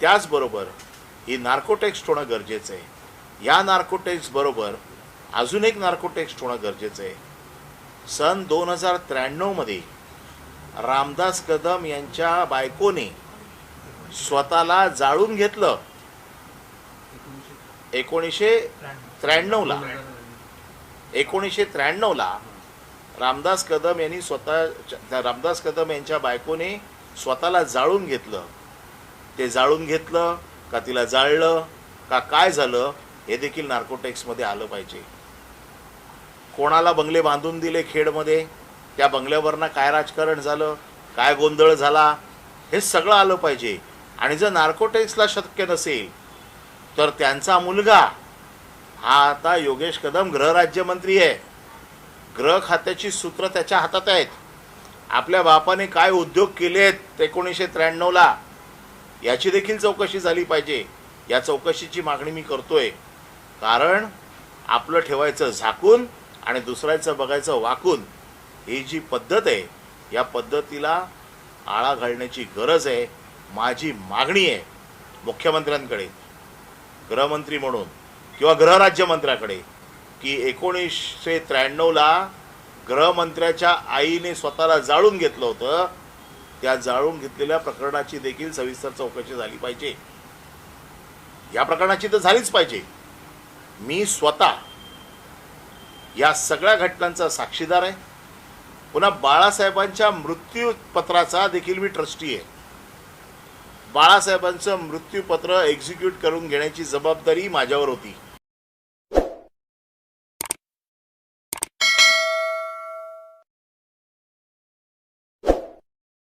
त्याचबरोबर ही नार्कोटेक्स्ट होणं गरजेचं आहे. या नार्कोटेक्सबरोबर अजून एक नार्कोटेक्स्ट होणं गरजेचं आहे. सन दोन हजार त्र्याण्णवमध्ये रामदास कदम यांच्या बायकोने स्वतःला जाळून घेतलं. एकोणीसशे त्र्याण्णवला एकोणीसशे त्र्याण्णवला रामदास कदम यांनी स्वतः रामदास कदम यांच्या बायकोने स्वतःला जाळून घेतलं. ते जाळून घेतलं का तिला जाळलं का काय झालं हे देखील नार्कोटेक्समध्ये आलं पाहिजे. कोणाला बंगले बांधून दिले खेडमध्ये? त्या बंगल्यावरनं काय राजकारण झालं? काय गोंधळ झाला? हे सगळं आलं पाहिजे. आणि जर नार्कोटेक्सला शक्य नसेल तर त्यांचा मुलगा हा आता योगेश कदम गृहराज्यमंत्री आहे. गृह खात्याची सूत्र त्याच्या हातात आहेत. आपल्या बापाने काय उद्योग केले आहेत एकोणीसशे त्र्याण्णवला? याची देखील चौकशी झाली पाहिजे. या चौकशीची मागणी मी करतोय. कारण आपलं ठेवायचं झाकून आणि दुसऱ्याचं बघायचं वाकून ही जी पद्धत आहे या पद्धतीला आळा घालण्याची गरज आहे माझी मागणी आहे मुख्यमंत्र्यांकडे गृहमंत्री म्हणून किंवा गृहराज्यमंत्र्याकडे की एकोणीसशे त्र्याण्णवला गृहमंत्र्याच्या आईने स्वतःला जाळून घेतलं होतं. त्या जाळून घेतलेल्या प्रकरणाची देखील सविस्तर चौकशी झाली पाहिजे. या प्रकरणाची तर झालीच पाहिजे. मी स्वतः या सगळ्या घटनांचा साक्षीदार आहे. पुन्हा बाळासाहेबांच्या मृत्यूपत्राचा देखील मी ट्रस्टी आहे. बाळासाहेबांचं मृत्यूपत्र एक्झिक्यूट करून घेण्याची जबाबदारी माझ्यावर होती.